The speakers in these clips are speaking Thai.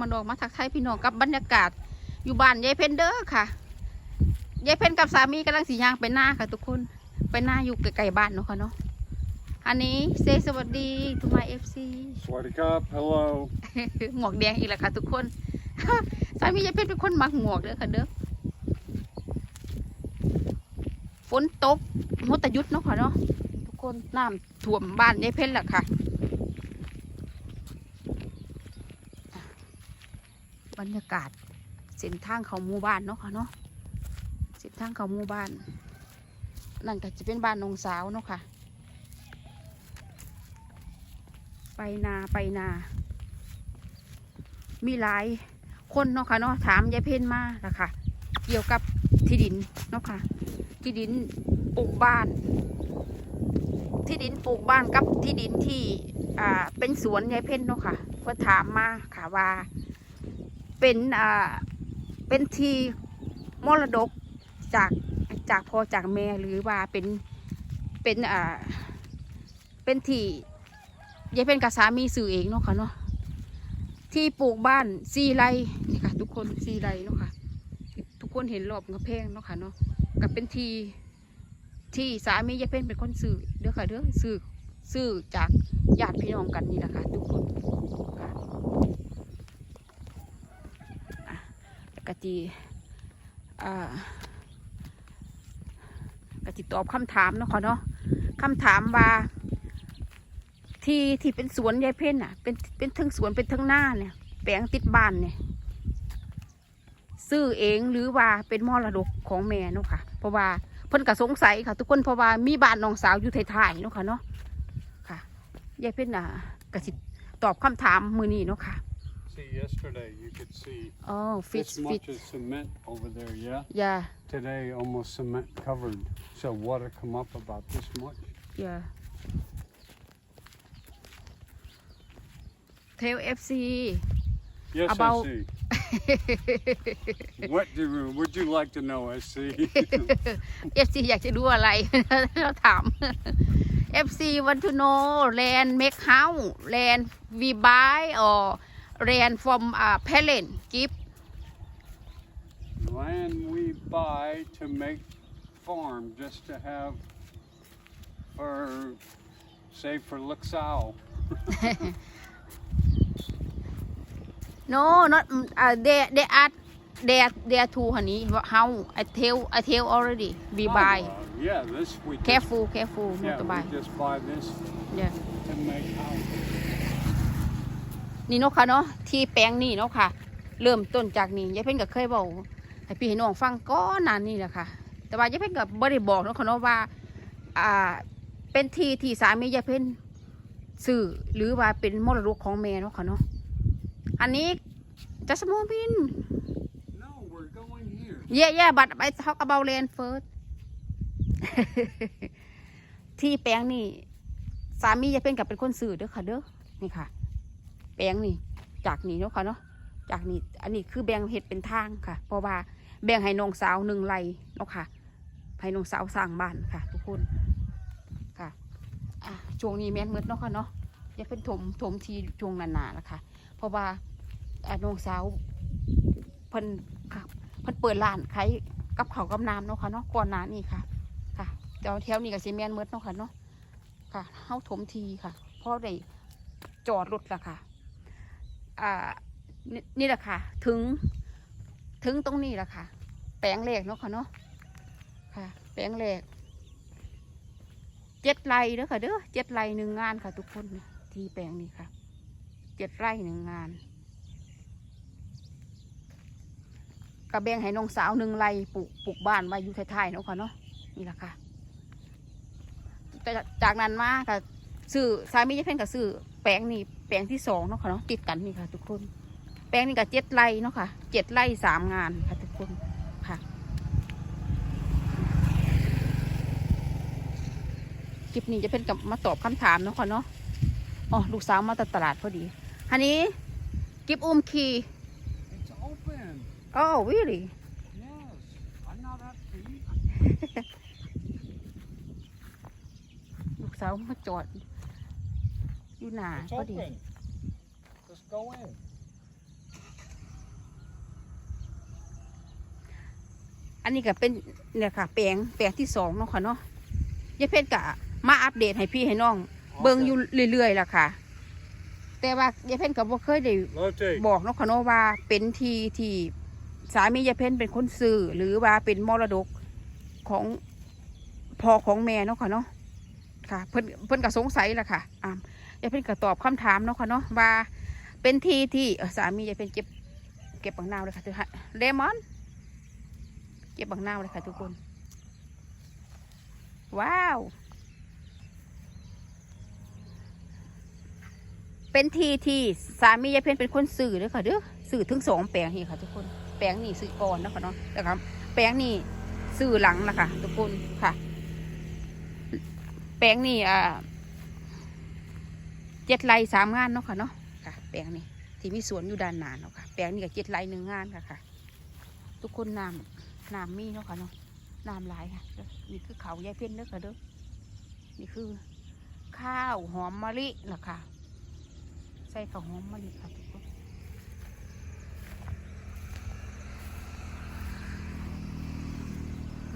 มื้อนี้ยายเพ็ญเมียฝรั่งมันดอกมาทักทายพี่น้องกับบรรยากาศ อยู่บ้านยายเพ็ญเด้อค่ะยายเพ็ญกับสามีกำลังสีย่างไปหน้าค่ะทุกคนไปหน้าอยู่ใกล้ๆบ้านเนาะค่ะเนาะอันนี้เซสวัสดีทูมาเอฟซี Swaddy Cup, hello. หมวกแดงอีกแล้วค่ะทุกคนสามียายเพ็ญเป็นคนมักหมวกเด้อค่ะเด้อฝนตกมดตะยุดเนาะค่ะเนาะทุกคนน้ำท่วมบ้านยายเพ็ญแหละค่ะ รรยากาศเส้นทางเขาหมู่บ้านเนาะค่ะเนาะเส้นทางเขาหมู่บ้านนั่นก็จะเป็นบ้านนงสาวเนาะค่ะ ไปนาไปนา มีหลายคนเนาะค่ะเนาะถามยายเพ่นมาละค่ะ เกี่ยวกับที่ดินเนาะค่ะ ที่ดินปลูกบ้าน ที่ดินปลูกบ้านกับที่ดินที่อ่าเป็นสวนยายเพ่นเนาะค่ะเพื่อถามมาค่ะว่า เป็นอ่าเป็นทีมรดกจากจากพ่อจากแม่หรือว่าเป็นเป็นอ่าเป็นทียายเพ่นกับสามีสื่อเองเนาะค่ะเนาะที่ปลูกบ้านสี่ไรนี่ค่ะ ทุกคนสี่ไรเนาะค่ะ ทุกคนเห็นรอบกระแพงเนาะค่ะเนาะกับเป็นทีที่สามียายเพ่นเป็นคนสื่อเด้อค่ะเด้อสื่อสื่อจากญาติพี่น้องกันนี่แหละค่ะ ทุกคนค่ะอะแล้ว กะจีอ่ากะจีตอบคำถามเนาะค่ะเนาะคำถามว่า ที่ที่เป็นสวนยายเพ่นอะ เป็นเป็นทั้งสวนเป็นทั้งหน้าเนี่ยแปลงติดบ้านเนี่ยซื้อเองหรือว่าเป็นมรดกของแม่เนาะค่ะ เพราะว่าเพิ่นก็สงสัยค่ะ ทุกคนเพราะว่ามีบ้านน้องสาวอยู่ท้ายๆเนาะค่ะเนาะค่ะยายเพ่นอะก็สิตอบคำถามมือนี้เนาะค่ะ See, yesterday you could see อ๋อฟิต this ฟิต much of cement over there, yeah? ยา Today, almost cement covered. So water come up about this much. ยาเทลเอฟซี Yes, About- I see. what do would you like to know, I see? เอฟซีอยากจะดูอะไรเราถามเอฟซีวันทูโนแล นเมคเฮาแลนวีบายออแลนฟอร์มอ่าเพลนกิฟ Land we buy to make farm just to have for say for Luxau. no not อ่า they they are they are they are two ฮันนี้ how I tell I tell already we buy Oh, uh, yeah, this we just, careful careful not yeah, to buy we just buy this yeah to make house. นี่เนาะค่ะเนาะที่แปลงนี่เนาะค่ะ เริ่มต้นจากนี่ยายเพ่นก็เคยบอกให้พี่ให้น้องฟังก้อนานนี่แหละค่ะ แต่ว่ายายเพ่นก็บ่ได้บอกเนาะค่ะเนาะว่าอ่าเป็นที่ที่สามียายเพ่นสื่อหรือว่าเป็นมรดกของแม่เนาะค่ะเนาะอันนี้จะสมอบิน No, we're going here. เย่เย่บัตรไป talk about land first ที่แปลงนี่ สามียายเพ่นกับเป็นคนสื่อเด้อค่ะเด้อนี่ค่ะ แปลงนี่ จากนี่เนาะค่ะเนาะจากนี่อันนี้คือแบ่งเห็ดเป็นทางค่ะ เพราะว่าแบ่งให้น้องสาวหนึ่งไรเนาะค่ะให้น้องสาวสร้างบ้านค่ะ ทุกคนค่ะอะช่วงนี้แม่นมืดเนาะค่ะเนาะอย่าเป็นถมถมทีช่วงหนาๆนะคะเพราะว่าน้องสาวเพิ่นเพิ่นเปิดร้านขายกับเขากับน้ำเนาะค่ะเนาะก่อนหน้านี้ค่ะ ค่ะเดี๋ยวแถวนี้ก็สิแม่นมืดเนาะค่ะเนาะค่ะเฮาถมทีค่ะเพราะได้จอดรถละค่ะ อ่านี่นี่แหละค่ะ ถึง ถึงตรงนี้แหละค่ะ แปลงแรกเนาะค่ะเนาะค่ะ แปลงแรกเจ็ดไร่เด้อค่ะเด้อเจ็ดไร่หนึ่งงานค่ะ ทุกคนที่แปลงนี้ค่ะเจ็ดไร่หนึ่งงานกระแบงให้น้องสาวหนึ่งไร่ปลูกปลูกบ้านไว้อยู่ท้ายๆเนาะค่ะเนาะนี่แหละค่ะจากนั้นมาค่ะซื้อสามีจะเพ่นกับซื้อแปลงนี่ แปลงที่สองเนาะค่ะเนาะติดกันนี่ค่ะ ทุกคน แปลงนี่กับเจ็ดไร่เนาะค่ะเจ็ดไร่สามงานค่ะ ทุกคนค่ะคลิปนี้จะเป็นกับมาตอบคำถามเนาะค่ะเนาะอ๋อลูกสาวมาจากตลาดพอดีฮันนี้กิฟอุ้มคี It's open. โอ้วิลี่ Yes. I'm not at feet. ลูกสาวมาจอด อยู่หน้า It's พอดี open. Just Go in. อันนี้ก็เป็นเนี่ยค่ะ แปลงแปลงที่สองเนาะค่ะเนาะยายเพชรกะมาอัปเดตให้พี่ให้น้อง เบิ่งอยู่เรื่อยๆล่ะค่ะ แต่ว่ายายเพชรก็บ่เคยได้ Lotte. บอกเนาะค่ะเนาะว่าเป็นที่ที่สามียายเพชรเป็นคนซื้อหรือว่าเป็นมรดกของพ่อของแม่เนาะค่ะเนาะค่ะ เพิ่นเพิ่นก็สงสัยล่ะค่ะอ่า ยายเพชรก็ตอบคำถามเนาะค่ะเนาะว่าเป็นที่ที่สามียายเพชรเก็บเก็บบังนาวเลยค่ะทุกท่านเลมอน เก็บบังนาวเลยค่ะทุกคน ว้าว เป็นทีที่สามียายเพนเป็นคนสื่อเด้อค่ะเด้อสื่อถึงสองแปลงนี่ค่ะ ทุกคนแปลงนี่สื่อก่อนนะคะเนาะนะครับ แปลงนี่สื่อหลังนะคะทุกคนค่ะ แปลงนี่อ่า เจ็ดไร่สามงานเนาะค่ะเนาะค่ะ แปลงนี่ที่มีสวนอยู่ด้านหน้าเนาะค่ะ แปลงนี่ก็เจ็ดไร่หนึ่งงานค่ะค่ะ ทุกคนน้ำน้ำมีเนาะค่ะเนาะน้ำหลายค่ะ นี่คือเขายายเพ่นเด้อค่ะเด้อนี่คือ ข้าวหอมมะลิล่ะค่ะใส่ข้าวหอมมะลิค่ะทุกคน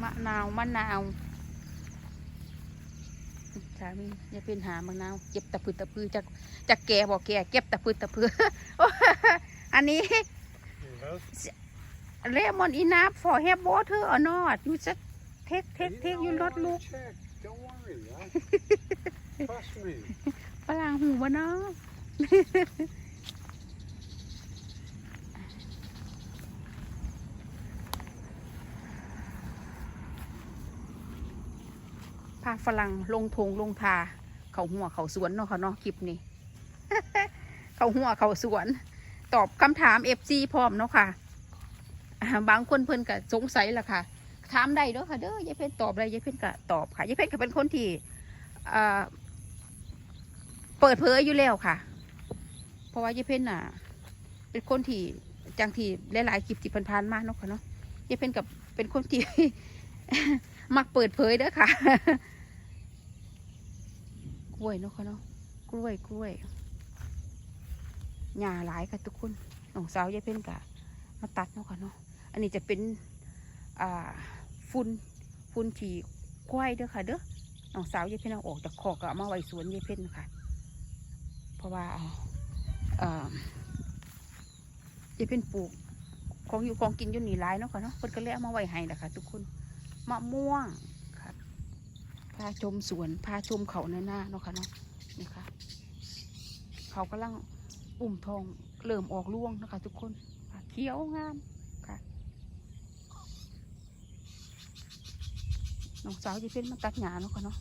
มะนาวมะนาว สามีอย่าเป็นหามะนาวเก็บตะพือตะพือจากจากแกบอกแกเก็บตะพือตะพืออันนี้ lemon enough for have water or not you just take take take you not look Check. Don't worry. I, trust me. ฝรั่งหูวะเนาะาฝรั่งลงทงลงทาเขาหัวเขาสวนเนาะเขาเนาะคลิปนี้ เขาหัวเขาสวน ตอบคำถามเอฟซีพร้อมเนาะค่ะอ่าบางคนเพิ่นก็สงสัยล่ะค่ะ ถามได้เด้อค่ะเด้อยายเพ่นตอบอะไรยายเพ่นก็ตอบค่ะยายเพ่นก็เป็นคนที่เปิดเผยอยู่แล้วค่ะ เพราะว่ายายเพ่นน่ะ เป็นคนที่จังที่หลายๆคลิปที่ผ่านๆมาเนาะค่ะเนาะยายเพ่นกับเป็นคนที่มักเปิดเผยเด้อค่ะ กล้วยเนาะค่ะเนาะกล้วยกล้วยหญ้าหลายค่ะทุกคนน้องสาวยายเพ่นกะมาตัดเนาะค่ะเนาะอันนี้จะเป็นอ่าฝุ่นฝุ่นที่ควายเด้อค่ะเด้อน้องสาวยายเพ่นเอาออกจากคอกเอามาไว้สวนยายเพ่นค่ะ เพราะว่าอ่อยายเพ่นปลูกของอยู่ของกินอยู่นี่หลายเนาะค่ะเนาะเพิ่นก็เลยเอามาไว้ให้นะคะทุกคนมะม่วง พาชมสวนพาชมเขาในหน้าเนาะค่ะเนาะนี่ค่ะ เขากำลังอุ่มทองเริ่มออกร่วงนะคะทุกคนเขียวงามค่ะน้องสาวจะเป็นมาตัดหญ้าเนาะค่ะเนาะ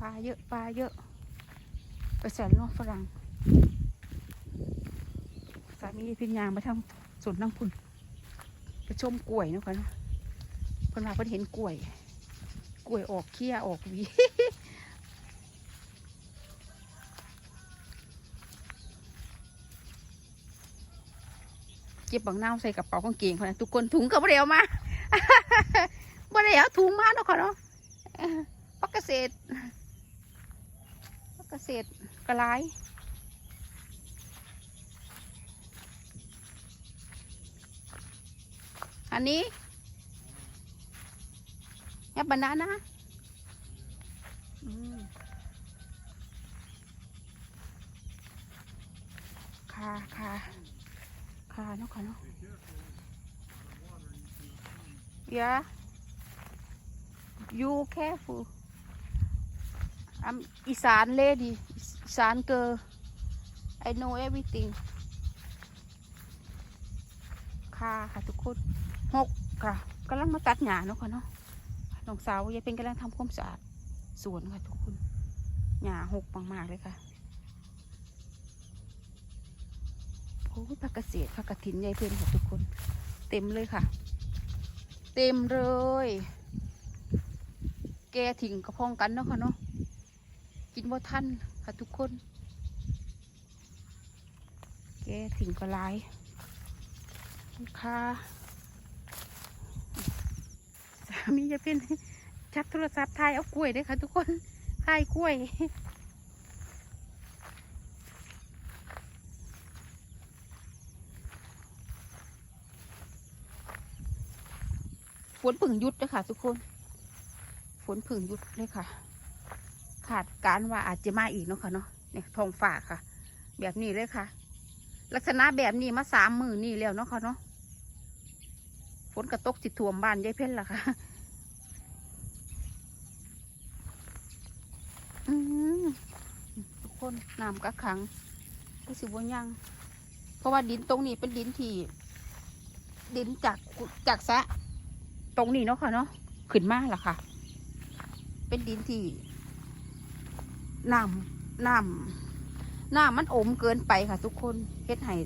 ปลาเยอะปลาเยอะไปแสนนาะฝรั่งสามีเพินยางมาทำสวนนั่งพุ่นไปชมกล้วยเนาะค่ะเนาะ พิ่นว่าเพิ่นเห็นกล้วย กล้วยออกเขี้ยออกวีเก็บบังนาใส่กระเป๋ากางเกงพอนะทุกคนถุงก็บ่ได้เอามาบ่ได้เอาถุงมาเนาะค่ะเนาะปักเกษตรปักเกษตรกระไรอันนี้ แอปบานานะอืมค่ะค่ะค่ะเนาะค่ะเนาะ Yeah. You careful. I'm Isan lady. Isan girl. I know everything. ค่ะค่ะทุกคนหกค่ะกำลังมาตัดหญ้าเนาะค่ะเนาะ น้องสาวยายเป็นกำลังทำความสะอาดสวนค่ะทุกคนหญ้าหกมากๆเลยค่ะโอ้ยผักกระเกษตรผักกระถินยายเพ็ญค่ะทุกคน เต็มเลยค่ะ เต็มเลย แกถิ่งกระพองกันเนาะค่ะเนาะกินว่าท่านค่ะทุกคน แกถิ่งก็หลายค่ะสา มีจะเป็นจับโทรศัพท์ถ่ายเอากล้วยได้ค่ะ ทุกคนถ่ายกล้วยฝนผึ่งยุดเลยค่ะ ทุกคน ฝนผึ่งยุดเลยค่ะ ขาดการว่าอาจจะมาอีกเนาะค่ะเนาะเนี่ยทองฝากค่ะ แบบนี้เลยค่ะ ลักษณะแบบนี้มาสามมือนี่แล้วเนาะค่ะเนาะฝนกระตกสิท่วมบ้านยายเพ็ญล่ะค่ะ คนน้ำกะขังก็สิบวยัง เพราะว่าดินตรงนี้เป็นดินที่ ดินจากจากสะ ตรงนี้เนาะค่ะเนาะขึ้นมากล่ะค่ะ เป็นดินที่น้ำน้ำน้ำมันอมเกินไปค่ะ ทุกคนเฮ็ดให้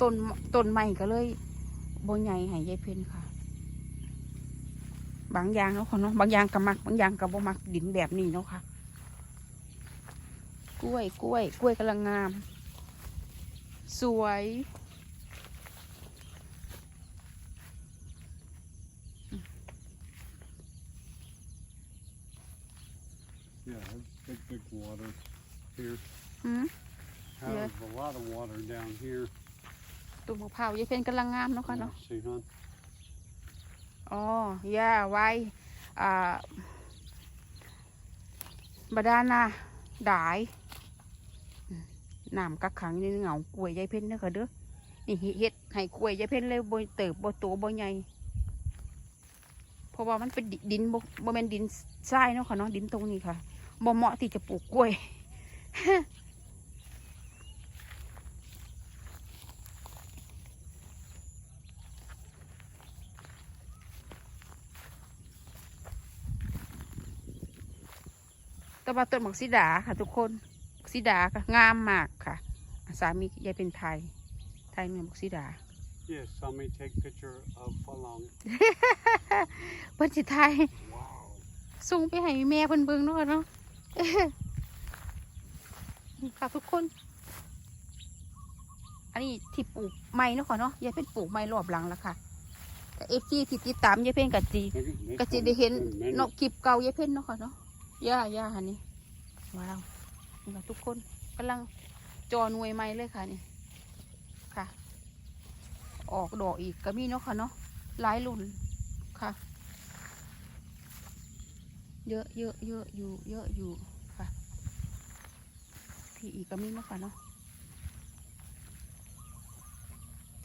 ต้นต้นไม้ก็เลยบใหญ่ให้ยายเพ็ญค่ะ บางอย่างเนาะค่ะเนาะบางอย่างก็มัก บางอย่างก็บ่มักดินแบบนี้เนาะค่ะ กล้วยกล้วย กล้วยกำลังงาม สวย Yeah, big, big water here. อืม Have a lot of water down here. ตุ่มมะพร้าวยายเพ็ญกำลังงามเนาะค่ะ Yeah, เนาะ see, huh? อ๋อย่าไว้อ่าบาดานาดายอืม น้ำกักขังนี่เหงากล้วยยายเพ็ญเด้อค่ะเด้อนี่เฮ็ดให้กล้วยยายเพ็ญเลยบ่เติบบ่โตบ่ใหญ่เพราะว่ามันเป็นดินบ่บ่แม่นดินทรายเนาะค่ะเนาะดินตรงนี้ค่ะบ่เหมาะที่จะปลูกกล้วยต่ว่าต้นหมากสีดาค่ะทุกคน สีดาค่ะงามมากค่ะ สามียายเป็นไทย ไทยเมืองหมากสีดา Yes, saw me take picture of Falong. เพิ่นสิไทย Wow. ส่งไปให้แม่เพิ่นเบิ่งเนาะค่ะเนาะนี่ค่ะทุกคน อันนี้ที่ปลูกไม้เนาะค่ะเนาะยายเป็นปลูกไม้รอบหลังแล้วค่ะแต่เอฟซีที่ติดตามยายเพ่นกับจี Look at this ก็จะ one. ได้เห็น Wait a minute. เนาะคลิปเก่ายายเพ่นเนาะค่ะเนาะย่าย่าค่ะนี่ว้าวนี่ค่ะ ทุกคนกำลังจอหน่วยไม้เลยค่ะนี่ค่ะ ออกดอกอีกก็มีเนาะค่ะเนาะหลายรุ่นค่ะ เยอะเยอะเยอะอยู่ เยอะอยู่ค่ะพี่อีกก็มีเนาะค่ะเนาะ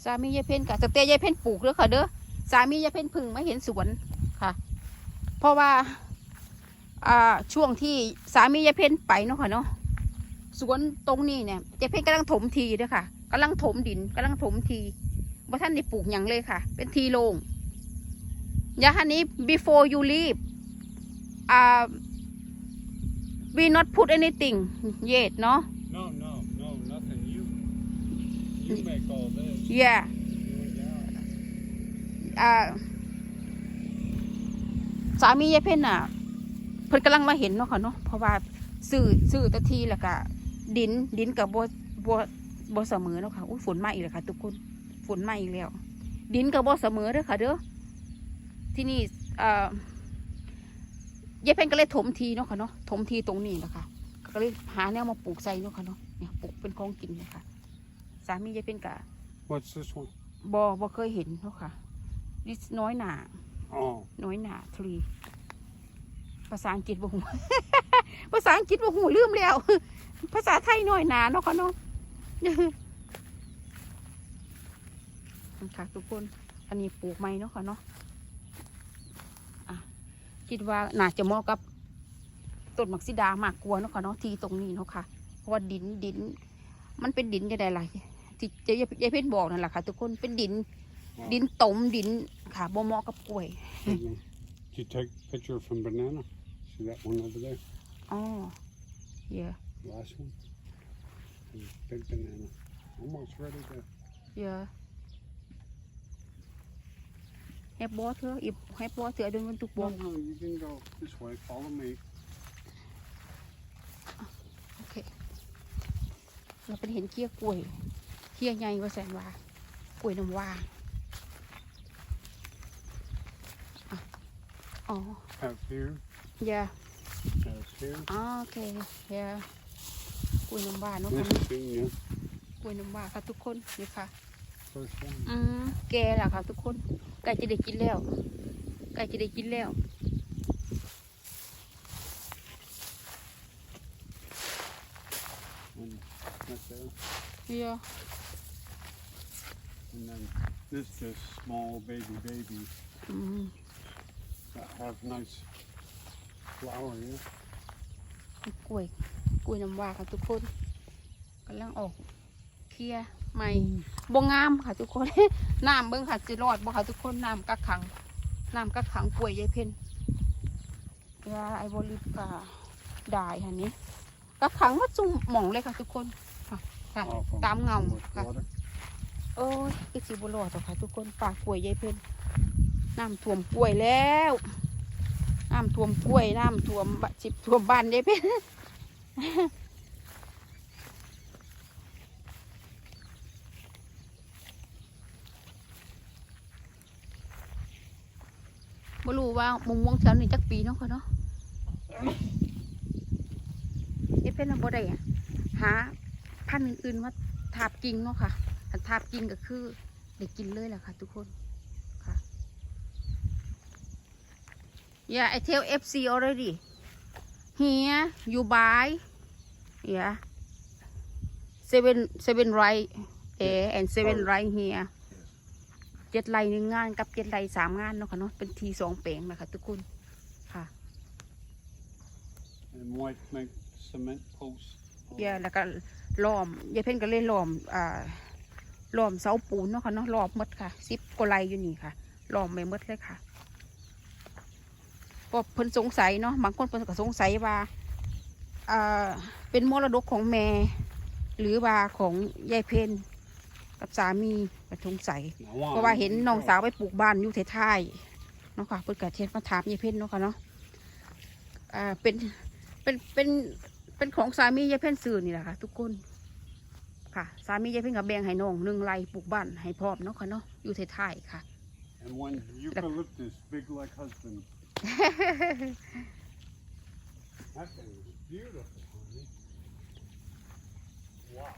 สามียายเพ่นกับสเตยายเพ่นปลูกเด้อค่ะเด้อสามียายเพ่นพึ่งไมาเห็นสวนค่ะ เพราะว่า อ่าช่วงที่สามียายเพ่นไปเนาะค่ะเนาะ สวนตรงนี้เนี่ยยายเพ่นกำลังถมทีเด้อค่ะกำลังถมดินกำลังถมทีว่าท่านได้ปลูกหยังเลยค่ะ เป็นทีโล่งยาฮันนี้ before you leave อ่า we not put anything yet เนาะ No, no, no, nothing. You, you make all this. yeah You and God. อ่าสามียายเพ่นน่ะ เพิ่นกำลังมาเห็นเนาะค่ะเนาะเพราะว่าซื้อซื้อแตะทีแล้วก็ ดินดินกับบัวบัวบัวเสมอเนาะค่ะอุ้ยฝนมาอีกแล้วค่ะ ทุกคนฝนมาอีกแล้ว ดินกับบัวเสมอเด้อค่ะเด้อที่นี่เอ่อยายเพ่นก็เลยถมทีเนาะค่ะเนาะถมทีตรงนี้แหละค่ะก็เลยหาแนวมาปลูกใส่เนาะค่ะเนาะเนี่ยปลูกเป็นของกินเนะคะสามียายเพ่นกะ What's this one? บอบอเคยเห็นเนาะค่ะดิสน้อยหนา Oh, น้อยหนาทรีภาษาอังกฤษบ่หูภาษาอังกฤษบ่หูลืมแล้ว ภาษาไทยน้อยหนาเนาะค่ะเนาะค่ะทุกคน อันนี้ปลูกไม้เนาะค่ะเนาะอะคิดว่าน่าจะเหมาะกับต้นหมักซิดามากกว่าเนาะค่ะเนาะที่ตรงนี้เนาะค่ะ เพราะว่าดินดิน มันเป็นดินจะได้ไรที่เจ๊ยายเพ่นบอกนั่นแหละค่ะ ทุกคนเป็นดิน wow. ดินตมดินค่ะบ่เหมาะกับกล้วย Big one. Did you take a picture from banana? See that one over there? อ๋อเยอะ Last one? There's Big banana. Almost ready to. เยอะแฮปบอเธออีแฮปบอเธอเดินบนตุกบ No, อก no, you can go this way. Follow me. โอเคเราเป็นเห็นเกี้ยกล้วยเกี้ยใหญ่ว่าแสนว่ากล้วยน้ำว่าอะอ๋อ Have here. เยอะ Have here. อ๋อโอเคเยอะ กล้วยน้ำว่าเนาะ This ค่ะ is being yeah, กล้วยน้ำว่าค่ะทุกคนนี่ค่ะ first one. อืมแกล่ะค่ะทุกคนใกล้จะได้กินแล้วใกล้จะได้กินแล้ว And right there. เฮีย And then this just small baby babies อืม that have nice flower, yeah. กล้วย กล้วยน้ำว้าค่ะทุกคนกำลังออกเคลียร์ใหม่บ่งามค่ะทุกคนน้ำเบิ่งค่ะสิรอดบ่ค่ะทุกคนน้ำกักขังน้ำกักขังกล้วยยายเพ็ญยาไอโบลิฟกาได้ค่ะนี้กักขังว่าจุ่มหม่องเลยค่ะทุกคนค่ะค่ะ Oh, from ตามเงา too much ค่ะ water. โอ้ยอีสิบุรอดหรอกค่ะ ทุกคนปากกล้วยยายเพิ่นน้ำท่วมกล้วยแล้วน้ำท่วมกล้วยน้ำท่วมบะจิบท่วมบ้านยายเพิ่น บ่รู้ว่ามุงม่วงแถวนี้จักปีเนาะค่ะเนาะยายเพิ่นน่ะบ่ได้อะหาพันธุ์อื่นๆมาทาบกิ่งเนาะค่ะอันทาบกินก็คือได้กินเลยแหละค่ะ ทุกคนค่ะ Yeah I tell FC already here you buy yeah seven seven right there and seven right here เจ็ดไรหนึ่งงานกับเจ็ดไรสามงานเนาะค่ะเนาะเป็นทีสองแปลงนะคะทุกคนค่ะ And white make cement posts. all เย่แล้วก็ล้อมยายเพ่นก็เลยล้อมอ่าล้อมเสาปูนเนาะค่ะเนาะล้อมหมดค่ะสิบกว่าไรอยู่นี่ค่ะล้อมไปหมดเลยค่ะเพอเพิ่นสงสัยเนาะบางคนเพิ่นก็สงสัยว่าอ่า เป็นมรดกของแม่ หรือว่าของยายเพ่นกับสามีก็สงสัย Now, เพราะว่าเห็นน้องสาวไปปลูกบ้านอยู่ท้ายๆเนาะค่ะเพิ่นก็เทศมาถามยายเพ่นเนาะค่ะเนาะอ่าเป็นเป็นเป็นเป็นของสามียายเพ่นสื่อนี่แหละค่ะ ทุกคนค่ะ สามียายเพ่นกับแบ่งให้น้องหนึ่งไรปลูกบ้านให้พร้อมเนาะค่ะเนาะอยู่ท้ายๆค่ะ And when eucalyptus, big like husband. that thing is beautiful, honey. Wow.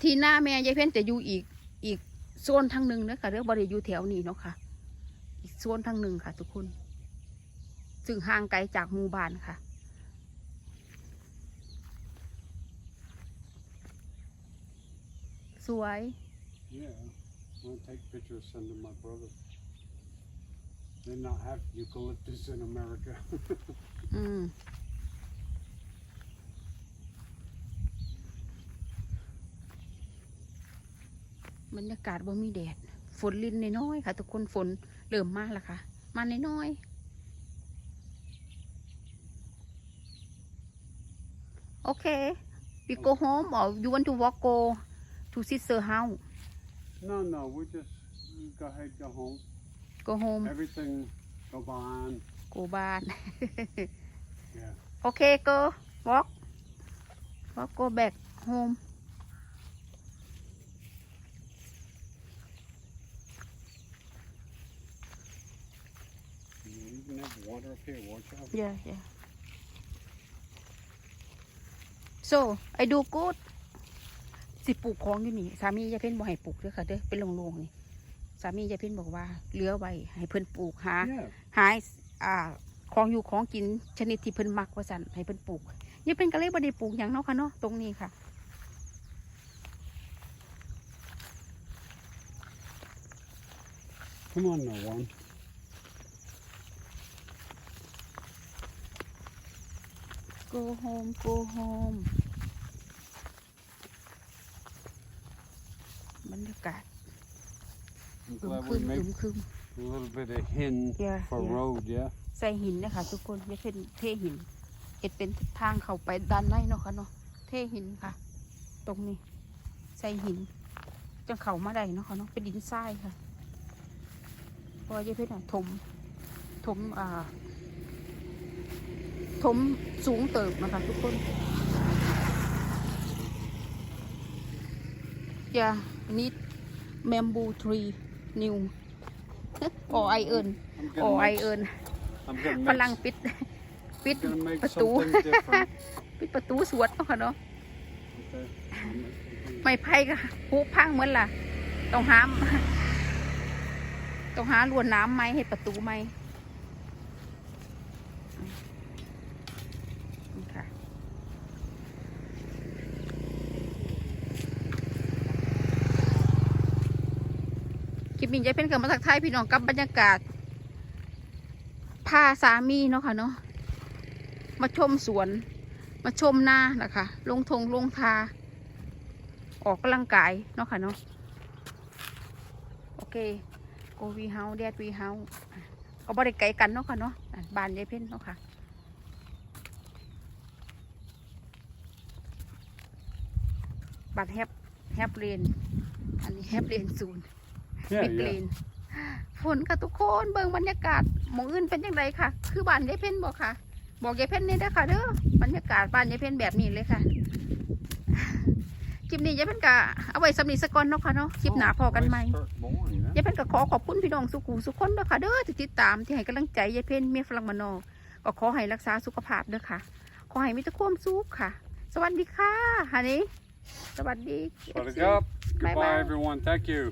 ที่หน้าแม่ยายเพ่นจะอยู่อีกอีกโซนทางหนึ่งนะคะเรื่องบริอยู่แถวนี้เนาะค่ะ อีกโซนทางหนึ่งค่ะ ทุกคน ซึ่งห่างไกลจากหมู่บ้านค่ะ สวย Yeah. I want to take pictures, send to my brother. They not have eucalyptus in America. อืมบรรยากาศบ่มีแดด ฝนลินน้อยๆค่ะ ทุกคนฝนเริ่มมาแล้วค่ะ มาน้อยๆโอเค we go home or you want to walk go to sister house no, no, we just we go ahead, go home. go home Everything go on. go บ้าน Yeah. โอเค go walk walk go back home You even have water up here. Watch out. yeah yeah so I do good สิปลูกของอยู่นี่ สามียายเพ่นบอกให้ปลูกเด้อค่ะเด้อเป็นโล่งๆนี่ สามียายเพ่นบอกว่าเหลือไว้ให้เพิ่นปลูกหา Yeah. หาอ่า ของอยู่ของกินชนิดที่เพิ่นมักว่าสั่นให้เพิ่นปลูกยายเพ่นก็เลยบ่ได้ปลูกหยังเนาะค่ะเนาะตรงนี้ค่ะ Come on, no one. go home go home บรรยากาศ I'm อึม glad ครึ we มอึ make มครึม a little bit of hin Yeah, for yeah. road, yeah. ใส่หินนะคะทุกคนไม่เป็นเทหินเห็ดเป็นทางเข้าไปด้านในเนาะค่ะเนาะเทหินค่ะ ตรงนี้ ใส่หินจังเข้ามาได้เนาะค่ะเนาะเป็นดินทรายค่ะเพราะยายเพชรอถมถมอ่าถมสูงเติบนะคะทุกคนอย่านิดแมมบูทรีนิวโอไอเอิญ I'm โอไอเอิญ I'm gonna พ make, ลังปิด ปิด gonna make ประตู something different. ปิดประตูสวดเนาะค่ะเนาะ Okay. ไม่ไพ่ก็ผูพังเหมือนล่ะ ต้องห้ามต้องหาลวนน้ำไหมให้ประตูไหมนี่ค่ะคลิปนี้ยายเพ่นกับมาทักทายพี่น้องกับบรรยากาศพาสามีเนาะค่ะเนาะมาชมสวน มาชมนานะคะลงทงลงทา ออกกำลังกายเนาะค่ะเนาะโอเคโกวีเฮาแดดวีเฮาก็บริไกลกันเนาะค่ะเนาะอะบ้านยายเพ่นเนาะค่ะบัตรแฮปแฮปเลนอันนี้แฮปเลนศูนย์ Yeah, ปิดเล yeah. นฝนค่ะทุกคนเบิ่งบรรยากาศห มองอื่นเป็นยังไงค่ะ คือบ้านยายเพ่นบอกค่ะ บอกยายเพ่นนี่นะค่ะเด้อบรรยากาศบ้านยายเพ่นแบบนี้เลยค่ะคลิปนี้ยายเพ่นกะเอาไว้สำนีสกอนเนาะค่ะเนาะคลิปหนาพอกันไหม Nice start morning, huh? ยายเพ่นก็ขอขอบคุณพี่น้องสุขูสุขคนเด้อค่ะเด้อที่ติดตามที่ให้กำลังใจยายเพ่นเมียฝรั่งมานนอกก็ขอให้รักษาสุขภาพเด้อค่ะ ขอให้มีแต่ความสุขค่ะ สวัสดีค่ะฮันนี่สวัสดี Buttercup. Bye-bye. Goodbye, everyone. Thank you.